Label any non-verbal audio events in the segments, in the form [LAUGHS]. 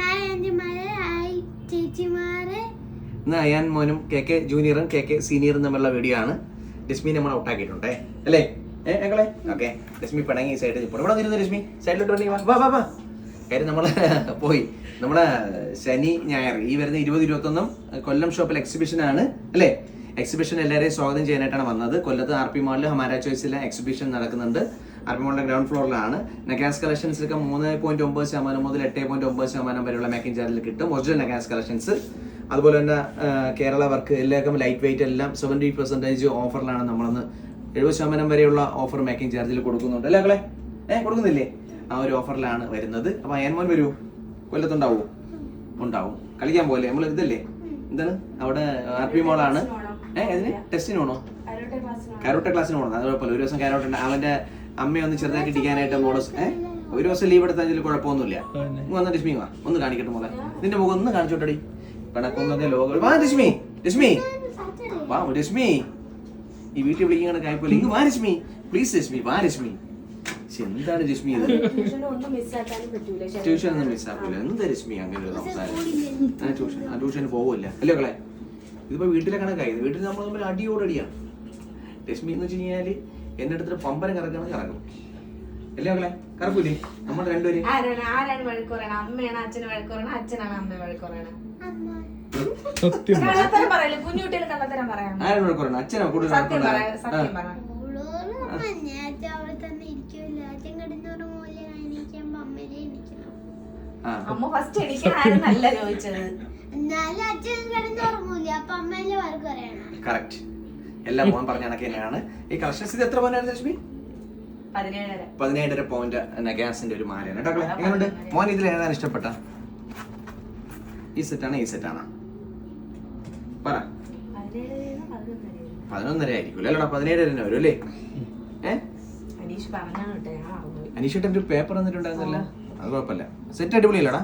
Hi ആന്റിമാരെ hi ചേച്ചിമാരെ. ഇന്ന് അയാൻ മോനും K K ജൂനിയറും കെ കെ സീനിയറും തമ്മിലുള്ള വീഡിയോ ആണ്. രശ്മി നമ്മൾ ഔട്ടാക്കിയിട്ടുണ്ടേ അല്ലേ? ഏ ഞങ്ങളെ ഓക്കെ. രശ്മി പിണങ്ങി സൈഡിൽ ഇപ്പോൾ ഇവിടെ വന്നിരുന്നു രശ്മി സൈഡിലോട്ട് വണ്ടി വാ. വാ വാ കാര്യം നമ്മൾ [LAUGHS] പോയി. നമ്മളെ ശനി ഞായർ ഈ വരുന്ന ഇരുപത് ഇരുപത്തൊന്നും കൊല്ലം ഷോപ്പിൽ എക്സിബിഷൻ ആണ്. അല്ലേ? എക്സിബിഷൻ എല്ലാവരെയും സ്വാഗതം ചെയ്യാനായിട്ടാണ് വന്നത്. കൊല്ലത്ത് ആർ പി മാളിൽ ഹമാര ചോയ്സിലെ എക്സിബിഷൻ നടക്കുന്നുണ്ട്. ആർ പി മാളിന്റെ ഗ്രൗണ്ട് ഫ്ലോറിലാണ് നെഗാസ് കളക്ഷൻസ് ഒക്കെ മൂന്ന് പോയിന്റ് ഒമ്പത് ശതമാനം മുതൽ എട്ട് പോയിന്റ് ഒമ്പത് ശതമാനം വരെയുള്ള മേക്കിംഗ് ചാർജിൽ കിട്ടും. ഒറിജിനൽ നെഗാസ് കളക്ഷൻസ് അതുപോലെ തന്നെ കേരള വർക്ക് എല്ലാവർക്കും ലൈറ്റ് വെയിറ്റ് എല്ലാം സെവന്റി പെർസെന്റേജ് ഓഫറിലാണ് നമ്മളൊന്ന് എഴുപത് ശതമാനം വരെയുള്ള ഓഫർ മേക്കിംഗ് ചാർജിൽ കൊടുക്കുന്നുണ്ട്. അല്ലേ മക്കളെ? ഏഹ് കൊടുക്കുന്നില്ലേ? ആ ഒരു ഓഫറിലാണ് വരുന്നത്. അപ്പൊ അയൻമോൻ വരൂ. കൊല്ലത്തുണ്ടാവോ? ഉണ്ടാവും. കളിക്കാൻ പോലെ നമ്മൾ ഇതല്ലേ? എന്താണ്? അവിടെ ആർ പി മോളാണ് ഏ ഇതിന് ടെസ്റ്റിന് പോണോ കാരോട്ട ക്ലാസ്സിന് പോകണം അത് കുഴപ്പമില്ല. ഒരു ദിവസം കാരോട്ട ഉണ്ട് അവന്റെ അമ്മയെ ഒന്ന് ചെറുതായിട്ട് ഇടിക്കാനായിട്ട് മോൾ ഏഹ് ഒരു ദിവസം ലീവ് എടുത്താൽ കുഴപ്പമൊന്നുമില്ല. ഇങ്ങ് വന്ന രശ്മി വാ. ഒന്ന് കാണിക്കട്ടെ മോളെ. നിന്റെ മുഖം ഒന്ന് കാണിച്ചോട്ടടി. പിണക്കൊന്നൊക്കെ ലോകം. വാ രശ്മി രശ്മി. വാ രശ്മി. ഈ വീട്ടിൽ വിളിക്കുന്ന കായ്പല്ല ഇങ്ങ് വാ രശ്മി. പ്ലീസ് രശ്മി വാ രശ്മി. എന്താണ് രശ്മി ഇത്? ട്യൂഷൻ ഒന്നും മിസ്സാക്കില്ല എന്താ രശ്മി അങ്ങനെ ഒരു സംസാരം? ആ ട്യൂഷൻ. ആ ട്യൂഷന് പോവില്ല അല്ലേ കളെ ഇതിപ്പോ വീട്ടിലെ കണക്കായി വീട്ടിൽ നമ്മൾ തമ്മിൽ അടിയോടടിയാണ് രശ്മി എന്ന് വെച്ച് കഴിഞ്ഞാൽ എന്റെ അടുത്ത് പമ്പരം കറക്കണം കറക്കും. അല്ലേ മക്കളെ? കറക്കൂലേ നമ്മൾ രണ്ടുപേരും? ആരാണ്? അമ്മയാണ്? അച്ഛന് അച്ഛനാണ് അമ്മ സത്യം ആരാണ് അച്ഛനോ? കൂടുതൽ അമ്മ ഞാൻ അച്ഛൻ അവിടെ തന്നെ ഇരിക്കൂല അച്ഛൻ കിടന്നോട് മൂല എണീക്കുമ്പോ അമ്മേനെ എണീക്കണം. ആ. അമ്മ ഫസ്റ്റ് എണീക്കാനല്ല ചോദിച്ചത്? എന്നാലും അച്ഛൻ കിടന്നുറങ്ങൂല അപ്പൊ കറക്റ്റ് എല്ലാം മോൻ പറഞ്ഞ കണക്ക് തന്നെയാണ്. ഈ കളക്ഷൻസ് ഇത് എത്ര പോയിന്റ് ലക്ഷ്മി പതിനേഴര. പോയിന്റ് ഗ്യാസിന്റെ ഒരു മാലയാണ്. കേട്ടോ. എങ്ങനെയുണ്ട്? മോൻ ഇതിൽ ഏതാണ് ഇഷ്ടപ്പെട്ട? ഈ സെറ്റാണ് ഈ സെറ്റാണ് പറ. പതിനൊന്നര ആയിരിക്കും അല്ലേടാ പതിനേഴര തന്നെ വരും അല്ലേ? അനീഷ് അനീഷേട്ടൻ ഒരു പേപ്പർ തന്നിട്ടുണ്ടായിരുന്നില്ല അത് കുഴപ്പമില്ല. സെറ്റ് അടിപൊളിയല്ലടാ.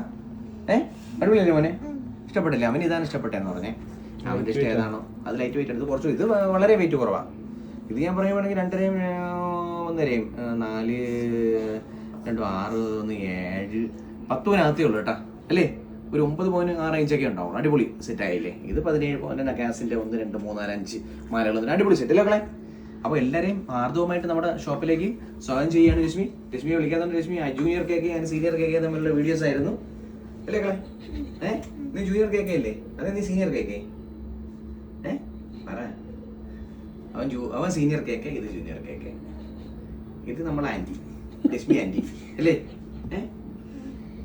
ഏ? അടിപൊളിയല്ലേ മോനെ? ഇഷ്ടപ്പെട്ടില്ല? അവന് ഇതാണ് ഇഷ്ടപ്പെട്ടെന്ന് പറഞ്ഞേ. അവന്റെ ഇഷ്ടം ഏതാണോ. അത് ലൈറ്റ് വെയിറ്റ് എടുത്ത് കുറച്ച് ഇത് വളരെ വെയിറ്റ് കുറവാണ് ഇത് ഞാൻ പറയുവാണെങ്കിൽ രണ്ടരയും ഒന്നരയും നാല് രണ്ടും ആറ് ഒന്ന് ഏഴ് പത്തുവിനകത്തേ ഉള്ളൂ കേട്ടാ. അല്ലേ? ഒരു ഒമ്പത് പോയിന്റ് ആ റേഞ്ചൊക്കെ ഉണ്ടാവും. അടിപൊളി സെറ്റ് ആയില്ലേ? ഇത് പതിനേഴ് പോയിന്റ് ഗ്യാസിന്റെ ഒന്ന് രണ്ട് മൂന്ന് നാല് അഞ്ച് മാലകൾ അടിപൊളി സെറ്റ് അല്ലേ അപ്പൊ അപ്പോൾ എല്ലാവരെയും ആർദ്രവുമായിട്ട് നമ്മുടെ ഷോപ്പിലേക്ക് സ്വാഗതം ചെയ്യുകയാണ് രശ്മി. രശ്മി വിളിക്കാൻ തന്നെ രശ്മി ജൂനിയർ കേക്ക് ഞാൻ സീനിയർ കേക്ക് തമ്മിലുള്ള വീഡിയോസ് ആയിരുന്നു. അല്ലേ കളെ ഏ? നീ ജൂനിയർ കേക്ക് അല്ലേ? അതെ നീ സീനിയർ കേക്ക് ഏ പറ അവൻ ജൂ അവൻ സീനിയർ കേക്ക് ഇത് ജൂനിയർ കേക്ക് ഇത് നമ്മളെ ആന്റി ലക്ഷ്മി ആന്റി അല്ലേ?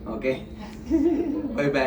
ഓക്കെ. Bye bye